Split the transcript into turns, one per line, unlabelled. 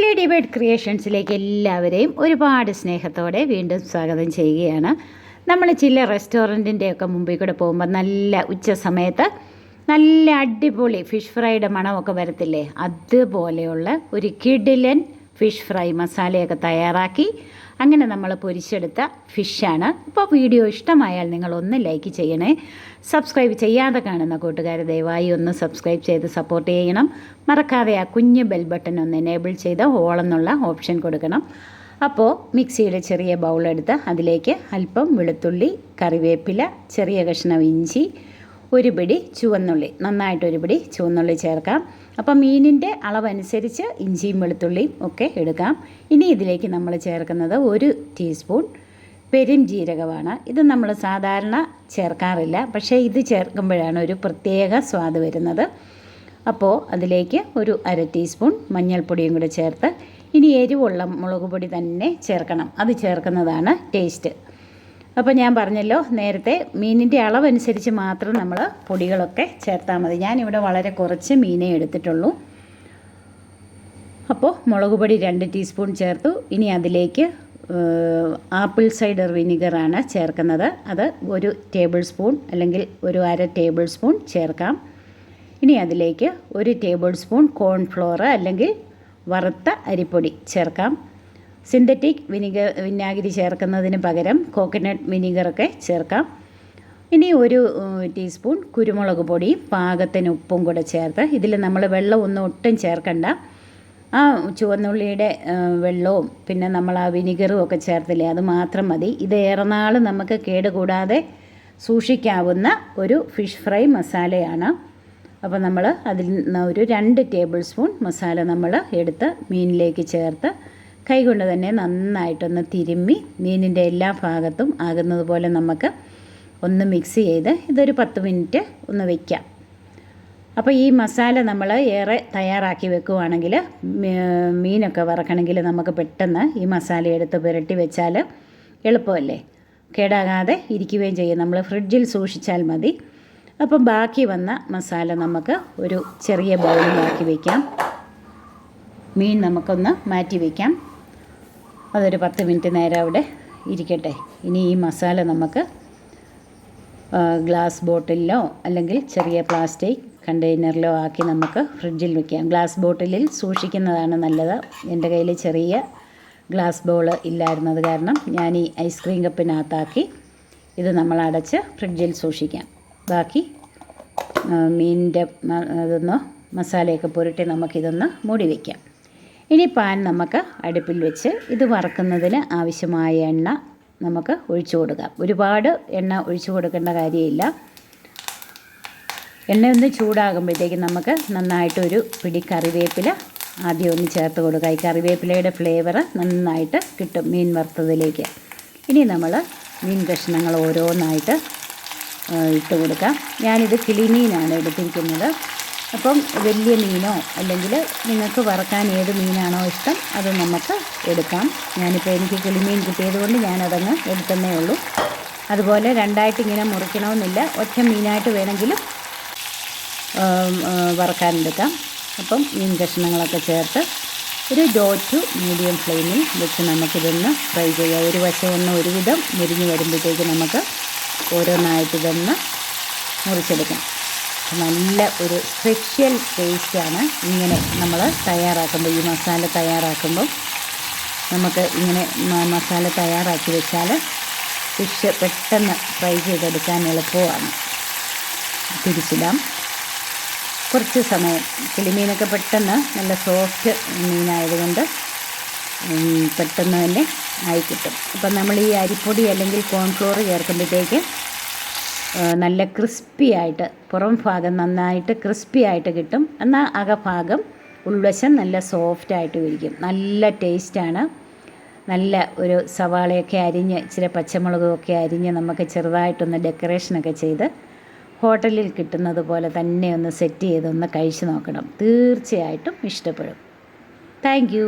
Lady bird ക്രിയേഷൻസിലേക്ക് എല്ലാവരെയും ഒരുപാട് സ്നേഹത്തോടെ വീണ്ടും സ്വാഗതം ചെയ്യുകയാണ്. നമ്മൾ ചില റെസ്റ്റോറന്റിന്റെയൊക്കെ മുമ്പിൽ കൂടെ പോകുമ്പോൾ നല്ല ഉച്ച സമയത്ത് നല്ല അടിപൊളി ഫിഷ് ഫ്രൈയുടെ മണമൊക്കെ വരത്തില്ലേ? അതുപോലെയുള്ള ഒരു കിഡിലൻ ഫിഷ് ഫ്രൈ മസാലയൊക്കെ തയ്യാറാക്കി. അങ്ങനെ നമ്മൾ പൊരിച്ചെടുത്ത ഫിഷാണ്. ഇപ്പോൾ വീഡിയോ ഇഷ്ടമായാൽ നിങ്ങൾ ഒന്ന് ലൈക്ക് ചെയ്യണേ. സബ്സ്ക്രൈബ് ചെയ്യാതെ കാണുന്ന കൂട്ടുകാർ ദയവായി ഒന്ന് സബ്സ്ക്രൈബ് ചെയ്ത് സപ്പോർട്ട് ചെയ്യണം. മറക്കാതെ ആ കുഞ്ഞ് ബെൽ ബട്ടൺ ഒന്ന് എനേബിൾ ചെയ്ത് ഹോളെന്നുള്ള ഓപ്ഷൻ കൊടുക്കണം. അപ്പോൾ മിക്സിയുടെ ചെറിയ ബൗളെടുത്ത് അതിലേക്ക് അല്പം വെളുത്തുള്ളി കറിവേപ്പില ചെറിയ കഷ്ണം ഇഞ്ചി ഒരു പിടി ചുവന്നുള്ളി. നന്നായിട്ട് ഒരു പിടി ചുവന്നുള്ളി ചേർക്കാം. അപ്പം മീനിന്റെ അളവനുസരിച്ച് ഇഞ്ചിയും വെളുത്തുള്ളിയും ഒക്കെ എടുക്കാം. ഇനി ഇതിലേക്ക് നമ്മൾ ചേർക്കുന്നത് ഒരു ടീസ്പൂൺ പെരും ജീരകമാണ്. ഇത് നമ്മൾ സാധാരണ ചേർക്കാറില്ല. പക്ഷേ ഇത് ചേർക്കുമ്പോഴാണ് ഒരു പ്രത്യേക സ്വാദ് വരുന്നത്. അപ്പോൾ അതിലേക്ക് ഒരു അര ടീസ്പൂൺ മഞ്ഞൾപ്പൊടിയും കൂടെ ചേർത്ത് ഇനി എരിവുള്ള മുളക് പൊടി തന്നെ ചേർക്കണം. അത് ചേർക്കുന്നതാണ് ടേസ്റ്റ്. അപ്പോൾ ഞാൻ പറഞ്ഞല്ലോ നേരത്തെ മീനിന്റെ അളവനുസരിച്ച് മാത്രം നമ്മൾ പൊടികളൊക്കെ ചേർത്താൽ മതി. ഞാനിവിടെ വളരെ കുറച്ച് മീനേ എടുത്തിട്ടുള്ളൂ. അപ്പോൾ മുളക് പൊടി രണ്ട് ടീസ്പൂൺ ചേർത്തു. ഇനി അതിലേക്ക് ആപ്പിൾ സൈഡർ വിനിഗറാണ് ചേർക്കുന്നത്. അത് ഒരു ടേബിൾ സ്പൂൺ അല്ലെങ്കിൽ ഒരു അര ടേബിൾ സ്പൂൺ ചേർക്കാം. ഇനി അതിലേക്ക് ഒരു ടേബിൾ സ്പൂൺ കോൺഫ്ലോർ അല്ലെങ്കിൽ വറുത്ത അരിപ്പൊടി ചേർക്കാം. സിന്തറ്റിക് വിനിഗർ വിനാഗിരി ചേർക്കുന്നതിന് പകരം കോക്കനട്ട് വിനിഗറൊക്കെ ചേർക്കാം. ഇനി ഒരു ടീസ്പൂൺ കുരുമുളക് പൊടി പാകത്തിന് ഉപ്പും കൂടെ ചേർത്ത് ഇതിൽ നമ്മൾ വെള്ളം ഒന്നും ഒട്ടും ചേർക്കണ്ട. ആ ചുവന്നുള്ളിയുടെ വെള്ളവും പിന്നെ നമ്മൾ ആ വിനിഗറും ഒക്കെ ചേർത്തില്ലേ അത് മാത്രം മതി. ഇത് ഏറെ നാൾ നമുക്ക് കേടുകൂടാതെ സൂക്ഷിക്കാവുന്ന ഒരു ഫിഷ് ഫ്രൈ മസാലയാണ്. അപ്പോൾ നമ്മൾ അതിൽ നിന്ന് ഒരു രണ്ട് ടേബിൾ സ്പൂൺ മസാല നമ്മൾ എടുത്ത് മീനിലേക്ക് ചേർത്ത് കൈകൊണ്ട് തന്നെ നന്നായിട്ടൊന്ന് തിരുമ്മി മീനിന്റെ എല്ലാ ഭാഗത്തും ആകുന്നതുപോലെ നമുക്ക് ഒന്ന് മിക്സ് ചെയ്ത് ഇതൊരു പത്ത് മിനിറ്റ് ഒന്ന് വയ്ക്കാം അപ്പോൾ ഈ മസാല നമ്മൾ ഏറെ തയ്യാറാക്കി വെക്കുവാണെങ്കിൽ മീനൊക്കെ വറക്കണമെങ്കിൽ നമുക്ക് പെട്ടെന്ന് ഈ മസാല എടുത്ത് പുരട്ടി വെച്ചാൽ എളുപ്പമല്ലേ? കേടാകാതെ ഇരിക്കുകയും ചെയ്യും. നമ്മൾ ഫ്രിഡ്ജിൽ സൂക്ഷിച്ചാൽ മതി. അപ്പം ബാക്കി വന്ന മസാല നമുക്ക് ഒരു ചെറിയ ബൗളിലാക്കി വയ്ക്കാം മീൻ നമുക്കൊന്ന് മാറ്റി വയ്ക്കാം അതൊരു പത്ത് മിനിറ്റ് നേരം അവിടെ ഇരിക്കട്ടെ. ഇനി ഈ മസാല നമുക്ക് ഗ്ലാസ് ബോട്ടിലിലോ അല്ലെങ്കിൽ ചെറിയ പ്ലാസ്റ്റിക് കണ്ടെയ്നറിലോ ആക്കി നമുക്ക് ഫ്രിഡ്ജിൽ വെക്കാം. ഗ്ലാസ് ബോട്ടിലിൽ സൂക്ഷിക്കുന്നതാണ് നല്ലത്. എന്റെ കയ്യിൽ ചെറിയ ഗ്ലാസ് ബോൾ ഇല്ലായിരുന്നത് കാരണം ഞാൻ ഈ ഐസ്ക്രീം കപ്പിനകത്താക്കി ഇത് നമ്മൾ അടച്ച് ഫ്രിഡ്ജിൽ സൂക്ഷിക്കാം. ബാക്കി മീനിന്റെ അതൊന്ന് മസാലയൊക്കെ പുരട്ടി നമുക്കിതൊന്ന് മൂടി വയ്ക്കാം ഇനി പാൻ നമുക്ക് അടുപ്പിൽ വെച്ച് ഇത് വറക്കുന്നതിന് ആവശ്യമായ എണ്ണ നമുക്ക് ഒഴിച്ചു കൊടുക്കാം. ഒരുപാട് എണ്ണ ഒഴിച്ചു കൊടുക്കേണ്ട കാര്യമില്ല. എണ്ണ ഒന്ന് ചൂടാകുമ്പോഴത്തേക്കും നമുക്ക് നന്നായിട്ടൊരു പിടി കറിവേപ്പില ആദ്യം ഒന്ന് ചേർത്ത് കൊടുക്കുക ഈ കറിവേപ്പിലയുടെ ഫ്ലേവർ നന്നായിട്ട് കിട്ടും മീൻ വറുത്തതിലേക്ക്. ഇനി നമ്മൾ മീൻ കഷ്ണങ്ങൾ ഓരോന്നായിട്ട് ഇട്ട് കൊടുക്കാം. ഞാനിത് കിളിമീനാണ് എടുത്തിരിക്കുന്നത്. അപ്പം വലിയ മീനോ അല്ലെങ്കിൽ നിങ്ങൾക്ക് വറക്കാൻ ഏത് മീനാണോ ഇഷ്ടം അത് നമുക്ക് എടുക്കാം. ഞാനിപ്പോൾ എനിക്ക് കിളിമീൻ കിട്ടിയത് കൊണ്ട് ഞാനതങ്ങ് എടുത്തന്നേ ഉള്ളൂ. അതുപോലെ രണ്ടായിട്ട് ഇങ്ങനെ മുറിക്കണമെന്നില്ല. ഒറ്റ മീനായിട്ട് വേണമെങ്കിലും വറക്കാനെടുക്കാം അപ്പം മീൻ കഷ്ണങ്ങളൊക്കെ ചേർത്ത് ഒരു ഡോ ടു മീഡിയം ഫ്ലെയിമിൽ വെച്ച് നമുക്കിതൊന്ന് ഫ്രൈ ചെയ്യാം. ഒരു വശം ഒന്ന് ഒരുവിധം മുരിഞ്ഞ് വരുമ്പോഴത്തേക്ക് നമുക്ക് ഓരോന്നായിട്ട് ഇതൊന്ന് മുറിച്ചെടുക്കാം. നല്ല ഒരു സ്പെഷ്യൽ ടേസ്റ്റാണ് ഇങ്ങനെ നമ്മൾ തയ്യാറാക്കുമ്പോൾ ഈ മസാല തയ്യാറാക്കുമ്പോൾ നമുക്ക് ഇങ്ങനെ മസാല തയ്യാറാക്കി വെച്ചാൽ ഫിഷ് പെട്ടെന്ന് ഫ്രൈ ചെയ്തെടുക്കാൻ എളുപ്പമാണ്. തിരിച്ചിടാം. കുറച്ച് സമയം. കിളിമീനൊക്കെ പെട്ടെന്ന് നല്ല സോഫ്റ്റ് മീനായതുകൊണ്ട് പെട്ടെന്ന് തന്നെ ആയി കിട്ടും. അപ്പം നമ്മൾ ഈ അരിപ്പൊടി അല്ലെങ്കിൽ കോൺഫ്ലോർ ചേർക്കുമ്പോഴത്തേക്ക് നല്ല ക്രിസ്പി ആയിട്ട് പുറം ഭാഗം നന്നായിട്ട് ക്രിസ്പി ആയിട്ട് കിട്ടും. എന്നാൽ അകഭാഗം ഉൾവശം നല്ല സോഫ്റ്റ് ആയിട്ട് ഇരിക്കും. നല്ല ടേസ്റ്റാണ് നല്ല ഒരു സവാളയൊക്കെ അരിഞ്ഞ് ഇച്ചിരി പച്ചമുളകൊക്കെ അരിഞ്ഞ് നമുക്ക് ചെറുതായിട്ടൊന്ന് ഡെക്കറേഷനൊക്കെ ചെയ്ത് ഹോട്ടലിൽ കിട്ടുന്നത് പോലെ തന്നെ ഒന്ന് സെറ്റ് ചെയ്തൊന്ന് കഴിച്ചു നോക്കണം. തീർച്ചയായിട്ടും ഇഷ്ടപ്പെടും. താങ്ക്